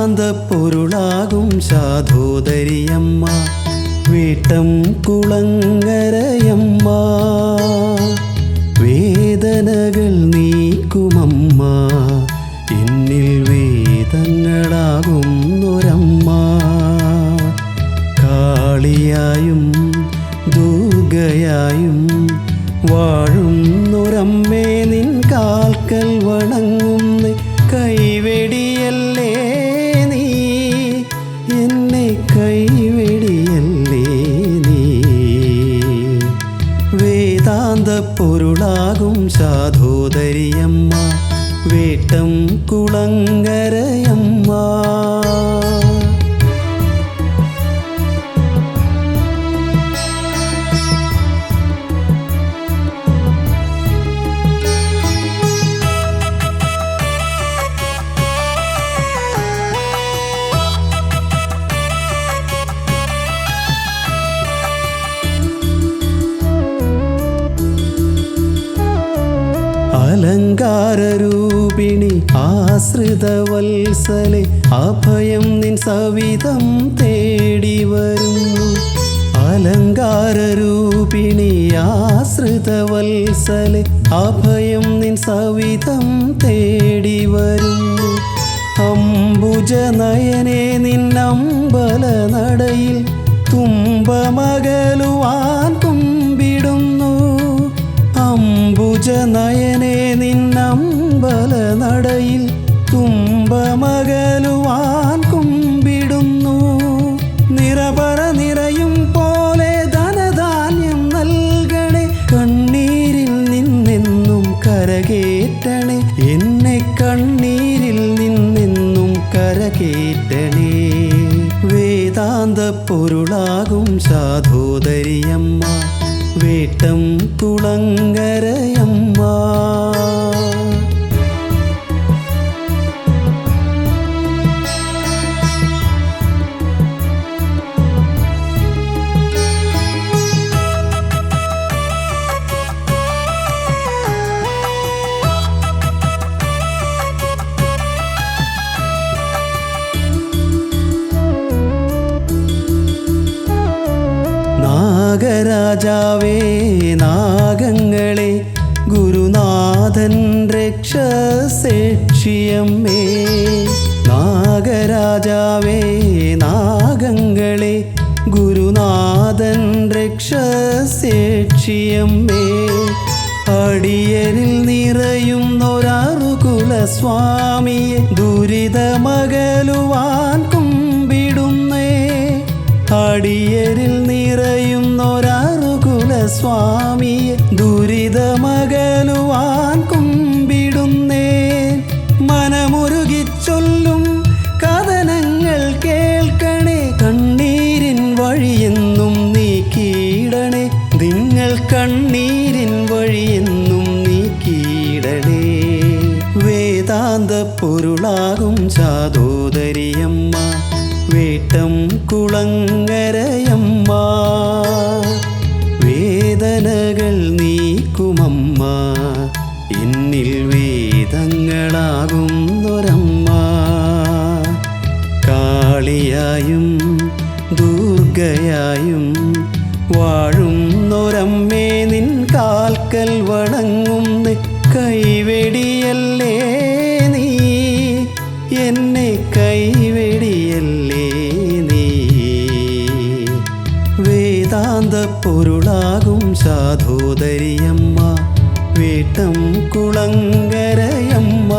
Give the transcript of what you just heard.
വേദാന്ത പൊരുളാകും ശാധോദരിയമ്മ. വീട്ടം കുളങ്ങരയമ്മ. വേദനകൾ നീക്കുമമ്മ. എന്നിൽ വേദങ്ങളാകുന്നൊരമ്മ. കാളിയായും ദുർഗയായും വാഴുന്നൊരമ്മേ നിൻ കാൽക്കൽ വണങ്ങുന്ന സാധോദരിയമ്മ വേട്ടം കുളങ്ങരയമ്മ അലങ്കാരൂപിണി ആശ്രിതവത്സലെ അഭയം നിൻ സവിധം തേടി വരും. അലങ്കാരൂപിണി ആശ്രിതവത്സലെ അഭയം നിൻ സവിധം തേടി വരുന്നു അംബുജനയനെ നിന്നമ്പല നടയിൽ തുമ്പമകലുവാൻ കുമ്പിടുന്നു. അംബുജനയനെ നടയിൽ തുമ്പമകലുവാൻ കുമ്പിടുന്നു. നിറപറ നിറയും പോലെ ധനധാന്യം നൽകണേ. കണ്ണീരിൽ നിന്നെന്നും കരകേറ്റണേ. എന്നെ കണ്ണീരിൽ നിന്നെന്നും കരകേറ്റണേ. വേദാന്ത പൊരുളാകും സാധോദരിയമ്മ. വേട്ടം കുളങ്ങരയമ്മ നാഗരാജാവേ നാഗങ്ങളെ ഗുരുനാഥൻ രക്ഷസേക്ഷിയമ്മേ. നാഗരാജാവേ നാഗങ്ങളെ ഗുരുനാഥൻ രക്ഷസേക്ഷിയമ്മേ. അടിയരിൽ നിറയുന്നൊരാറുകുല സ്വാമിയെ ദുരിതമകലുവാൻ കുമ്പിടുന്നേ. അടിയരിൽ നിറയുന്നൊരാറുകുല സ്വാമിയെ ദുരിതമകലുവാൻ കുമ്പിടുന്നേ. മനമുരുകിച്ചൊല്ലും കഥനങ്ങൾ കേൾക്കണേ. കണ്ണീരിൻ വഴിയെന്നും നീക്കിയിടണേ നിങ്ങൾ കണ്ണീരിൻ വഴിയെന്നും നീക്കിയിടണേ വേദാന്ത പൊരുളാകും ചാതോദരിയമ്മ. വേട്ടം കുളങ്ങരയമ്മ എന്നിൽ വേദങ്ങളാകുന്നൊരമ്മ. കാളിയായും ദുർഗയായും വാഴുന്നൊരമ്മേ നിൻ കാൽക്കൽ വണങ്ങുന്ന് കൈവെടിയല്ലേ നീ? എന്നെ കൈവെടിയല്ലേ നീ? വേദാന്ത പൊരുളാകും ശാധോദരിയമ്മ വേട്ടം കുളങ്ങരയമ്മ